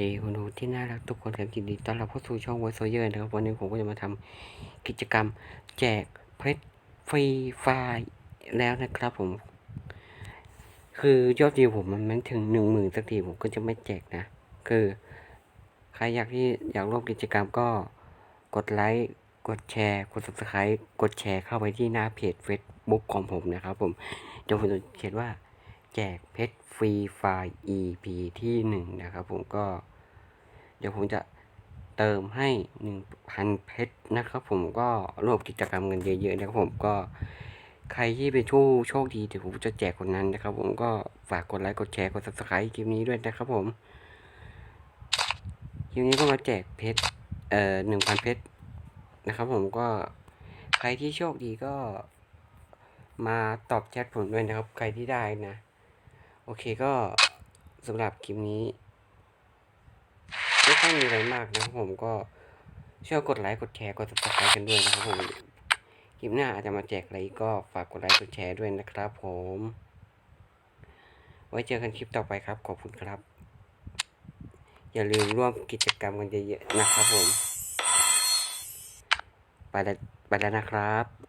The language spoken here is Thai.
ดีคุณดูที่น่ารักทุกคนครับยินดีต้อนรับเข้าสู่ช่องว o โซเยอร์นะครับวันนี้ผมก็จะมาทำกิจกรรม แจกเพชรฟรีไฟล์แล้วนะครับผม คือยอดวิวผมมันไม่ถึงหนึ่งหมื่นสักทีผมก็จะไม่แจกนะ คือ ใครอยากที่อยากร่วมกิจกรรมก็กดไลค์กดแชร์ กด subscribe กดแชร์เข้าไปที่หน้าเพจ Facebook ของผมนะครับผมเดี๋ยวผมจะเขียนว่า แจกเพชรฟรีไฟล์ EP ที่หนึ่งนะครับผมก็ เดี๋ยวผมจะเติมให้หนึ่งพันเพชรนะครับผมก็ร่วมกิจกรรมกันเยอะๆนะครับผมก็ใครที่เป็นผู้โชคดีเดี๋ยวผมจะแจกคนนั้นนะครับ ผมก็ฝากกดไลค์กดแชร์กด subscribe คลิปนี้ด้วยนะครับผมคลิปนี้ก็มาแจกเพชรเอ่อหนึ่งพันเพชรนะครับผมก็ใครที่โชคดีก็มาตอบแชทผมด้วยนะครับ ใครที่ได้นะ โอเคก็สำหรับคลิปนี้ไม่ต้องมีอะไรมากนะครับผมก็ช่วยกดไลค์กดแชร์กด subscribe กันด้วยนะครับผมคลิปหน้าอาจจะมาแจกอะไรก็ฝากกดไลค์กดแชร์ด้วยนะครับผม ไว้เจอกันคลิปต่อไปครับ ขอบคุณครับ อย่าลืมร่วมกิจกรรมกันเยอะๆนะครับผม ไปแล้วไปแล้วนะครับ